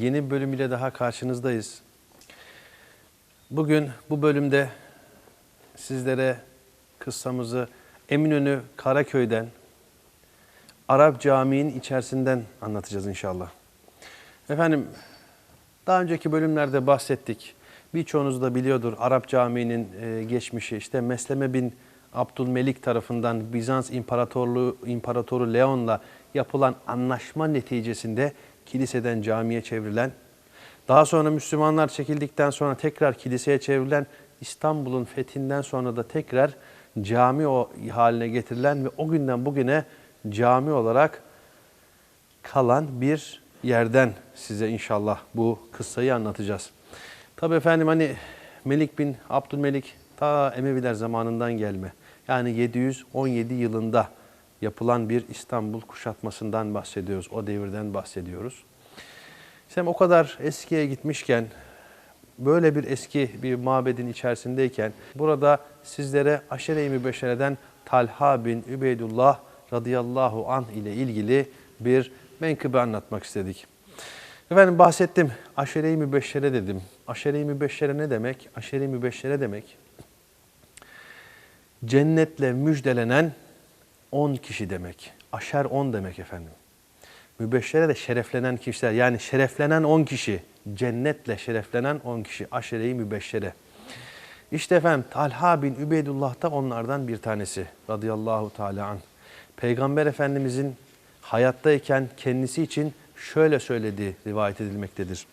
yeni bir bölüm ile daha karşınızdayız. Bugün bu bölümde sizlere kıssamızı Eminönü Karaköy'den Arap Camii'nin içerisinden anlatacağız inşallah. Efendim daha önceki bölümlerde bahsettik. Birçoğunuz da biliyordur Arap Camii'nin e, geçmişi. İşte Mesleme bin Abdülmelik tarafından Bizans İmparatorluğu İmparatoru Leon'la yapılan anlaşma neticesinde kiliseden camiye çevrilen, daha sonra Müslümanlar çekildikten sonra tekrar kiliseye çevrilen, İstanbul'un fethinden sonra da tekrar cami o haline getirilen ve o günden bugüne cami olarak kalan bir yerden size inşallah bu kıssayı anlatacağız. Tabi efendim hani Melik bin Abdülmelik ta Emeviler zamanından gelme. Yani 717 yılında yapılan bir İstanbul kuşatmasından bahsediyoruz. O devirden bahsediyoruz. Sen o kadar eskiye gitmişken, böyle bir eski bir mabedin içerisindeyken burada sizlere Aşere-i Mübeşşere'den Talha bin Übeydullah radıyallahu anh ile ilgili bir menkıbe anlatmak istedik. Efendim bahsettim. Aşere-i Mübeşşere dedim. Aşere-i Mübeşşere ne demek? Aşere-i Mübeşşere demek cennetle müjdelenen 10 kişi demek. Aşer 10 demek efendim. Mübeşşere de şereflenen kişiler yani şereflenen 10 kişi. Cennetle şereflenen 10 kişi. Aşere-i Mübeşşere. İşte efendim Talha bin Übeydullah da onlardan bir tanesi radıyallahu teala anh. Peygamber Efendimizin hayattayken kendisi için şöyle söylediği rivayet edilmektedir.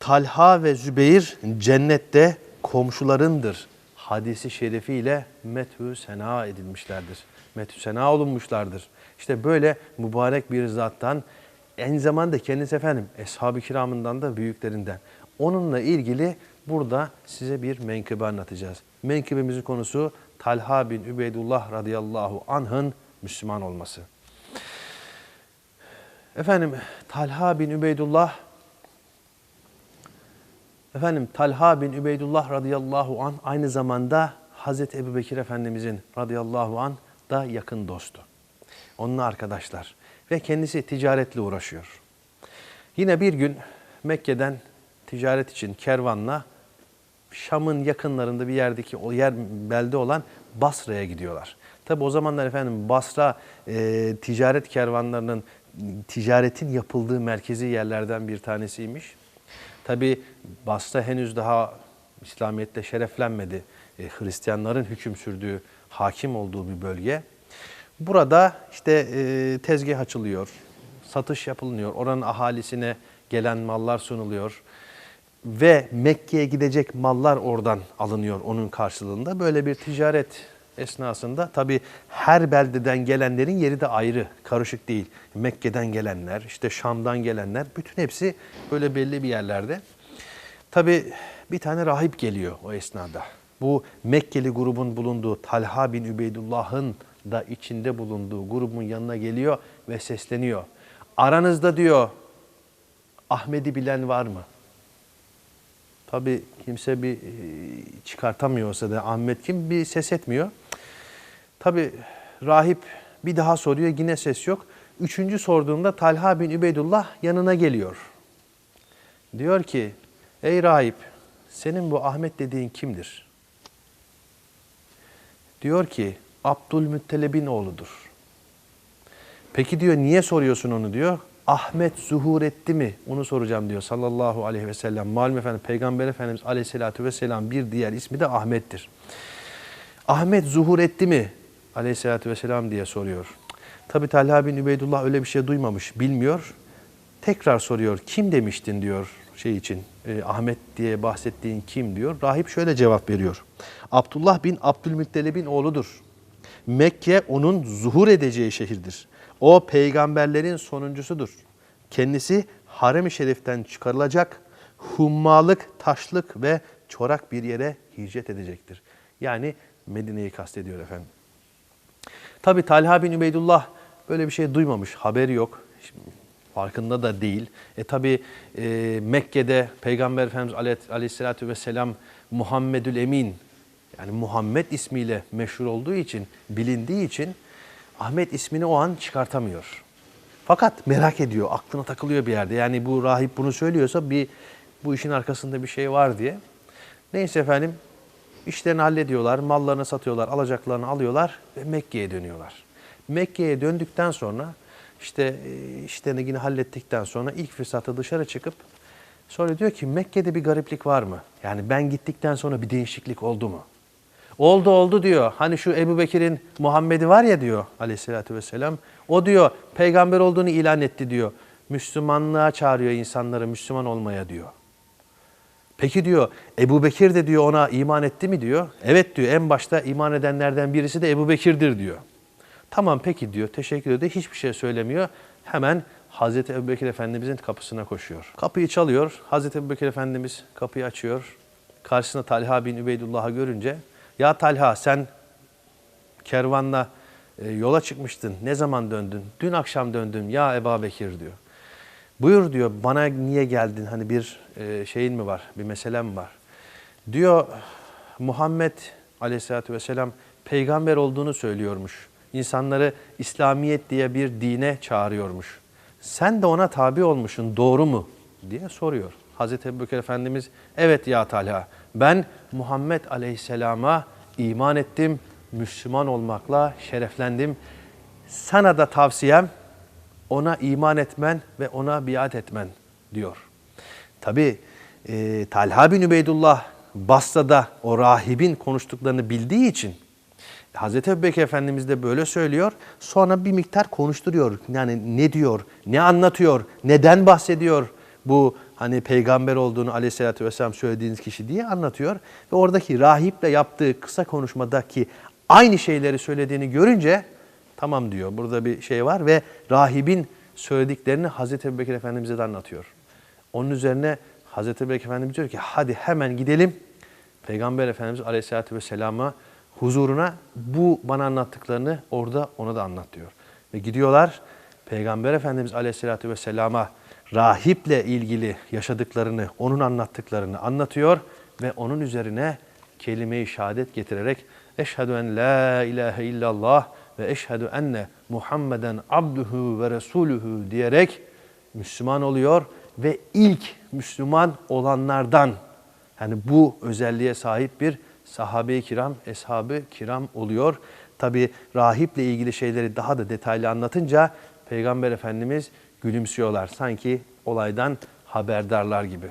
Talha ve Zübeyir cennette komşularındır. Hadisi şerifiyle methü sena edilmişlerdir. Methü sena olunmuşlardır. İşte böyle mübarek bir zattan en zamanda kendisi efendim ashab-ı kiramından da büyüklerinden. Onunla ilgili burada size bir menkıbe anlatacağız. Menkıbemizin konusu Talha bin Übeydullah radıyallahu anh'ın Müslüman olması. Efendim Talha bin Übeydullah Efendim Talha bin Übeydullah radıyallahu an aynı zamanda Hazreti Ebu Bekir Efendimizin radıyallahu an da yakın dostu. Onunla arkadaşlar ve kendisi ticaretle uğraşıyor. Yine bir gün Mekke'den ticaret için kervanla Şam'ın yakınlarında bir yerdeki o yer belde olan Basra'ya gidiyorlar. Tabi o zamanlar efendim Basra e, ticaret kervanlarının ticaretin yapıldığı merkezi yerlerden bir tanesiymiş. Tabi Basra henüz daha İslamiyetle şereflenmedi. E, Hristiyanların hüküm sürdüğü, hakim olduğu bir bölge. Burada işte e, tezgah açılıyor, satış yapılıyor, oranın ahalisine gelen mallar sunuluyor ve Mekke'ye gidecek mallar oradan alınıyor onun karşılığında. Böyle bir ticaret esnasında tabi her beldeden gelenlerin yeri de ayrı, karışık değil. Mekke'den gelenler, işte Şam'dan gelenler, bütün hepsi böyle belli bir yerlerde. Tabi bir tane rahip geliyor o esnada. Bu Mekkeli grubun bulunduğu Talha bin Übeydullah'ın da içinde bulunduğu grubun yanına geliyor ve sesleniyor. Aranızda diyor Ahmet'i bilen var mı? Tabi kimse bir çıkartamıyorsa da Ahmet kim bir ses etmiyor. Tabi rahip bir daha soruyor yine ses yok. Üçüncü sorduğunda Talha bin Übeydullah yanına geliyor. Diyor ki ey rahip senin bu Ahmet dediğin kimdir? Diyor ki Abdülmuttalib'in oğludur. Peki diyor niye soruyorsun onu diyor. Ahmet zuhur etti mi? Onu soracağım diyor sallallahu aleyhi ve sellem. Malum efendim Peygamber Efendimiz aleyhissalatü vesselam bir diğer ismi de Ahmet'tir. Ahmet zuhur etti mi? Aleyhissalatü vesselam diye soruyor. Tabi Talha bin Übeydullah öyle bir şey duymamış, bilmiyor. Tekrar soruyor, kim demiştin diyor şey için, e, Ahmet diye bahsettiğin kim diyor. Rahip şöyle cevap veriyor. Abdullah bin Abdülmuttalib'in oğludur. Mekke onun zuhur edeceği şehirdir. O peygamberlerin sonuncusudur. Kendisi harem-i şeriften çıkarılacak, hummalık, taşlık ve çorak bir yere hicret edecektir. Yani Medine'yi kastediyor efendim. Tabi Talha bin Übeydullah böyle bir şey duymamış, haberi yok. Şimdi farkında da değil. E tabi e, Mekke'de Peygamber Efendimiz Aleyhisselatü Vesselam Muhammedül Emin yani Muhammed ismiyle meşhur olduğu için, bilindiği için Ahmet ismini o an çıkartamıyor. Fakat merak ediyor, aklına takılıyor bir yerde. Yani bu rahip bunu söylüyorsa bir bu işin arkasında bir şey var diye. Neyse efendim işlerini hallediyorlar, mallarını satıyorlar, alacaklarını alıyorlar ve Mekke'ye dönüyorlar. Mekke'ye döndükten sonra işte e, işlerini yine hallettikten sonra ilk fırsatta dışarı çıkıp sonra diyor ki Mekke'de bir gariplik var mı? Yani ben gittikten sonra bir değişiklik oldu mu? Oldu oldu diyor. Hani şu Ebu Bekir'in Muhammed'i var ya diyor aleyhissalatü vesselam. O diyor peygamber olduğunu ilan etti diyor. Müslümanlığa çağırıyor insanları Müslüman olmaya diyor. Peki diyor Ebu Bekir de diyor ona iman etti mi diyor. Evet diyor en başta iman edenlerden birisi de Ebu Bekir'dir diyor. Tamam peki diyor teşekkür ediyor hiçbir şey söylemiyor. Hemen Hazreti Ebu Bekir Efendimizin kapısına koşuyor. Kapıyı çalıyor. Hazreti Ebu Bekir Efendimiz kapıyı açıyor. Karşısında Talha bin Übeydullah'ı görünce ya Talha sen kervanla e, yola çıkmıştın. Ne zaman döndün? Dün akşam döndüm ya Ebu Bekir diyor. Buyur diyor bana niye geldin? Hani bir e, şeyin mi var? Bir meselem var? Diyor Muhammed aleyhissalatü vesselam peygamber olduğunu söylüyormuş. İnsanları İslamiyet diye bir dine çağırıyormuş. Sen de ona tabi olmuşsun doğru mu? diye soruyor. Hazreti Ebubekir Efendimiz evet ya Talha ben Muhammed Aleyhisselam'a iman ettim. Müslüman olmakla şereflendim. Sana da tavsiyem ona iman etmen ve ona biat etmen diyor. Tabi e, Talha bin Übeydullah Basra'da o rahibin konuştuklarını bildiği için Hazreti Ebubekir Efendimiz de böyle söylüyor. Sonra bir miktar konuşturuyor. Yani ne diyor, ne anlatıyor, neden bahsediyor bu hani peygamber olduğunu aleyhissalatü vesselam söylediğiniz kişi diye anlatıyor. Ve oradaki rahiple yaptığı kısa konuşmadaki aynı şeyleri söylediğini görünce tamam diyor burada bir şey var ve rahibin söylediklerini Hazreti Ebubekir Efendimiz'e de anlatıyor. Onun üzerine Hazreti Ebubekir Efendimiz diyor ki hadi hemen gidelim Peygamber Efendimiz Aleyhisselatü Vesselam'a huzuruna bu bana anlattıklarını orada ona da anlat diyor. Ve gidiyorlar Peygamber Efendimiz Aleyhisselatü Vesselam'a rahiple ilgili yaşadıklarını, onun anlattıklarını anlatıyor ve onun üzerine kelime-i şehadet getirerek Eşhedü en la ilahe illallah ve eşhedü enne Muhammeden abduhu ve resuluhu diyerek Müslüman oluyor ve ilk Müslüman olanlardan yani bu özelliğe sahip bir sahabe-i kiram, eshabı kiram oluyor. Tabi rahiple ilgili şeyleri daha da detaylı anlatınca Peygamber Efendimiz gülümsüyorlar. Sanki olaydan haberdarlar gibi.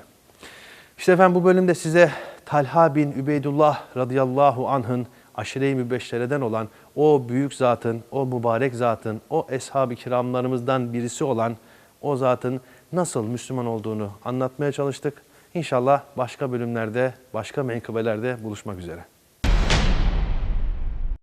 İşte efendim bu bölümde size Talha bin Übeydullah radıyallahu anh'ın aşire-i mübeşşereden olan o büyük zatın, o mübarek zatın, o eshab-ı kiramlarımızdan birisi olan o zatın nasıl Müslüman olduğunu anlatmaya çalıştık. İnşallah başka bölümlerde, başka menkıbelerde buluşmak üzere.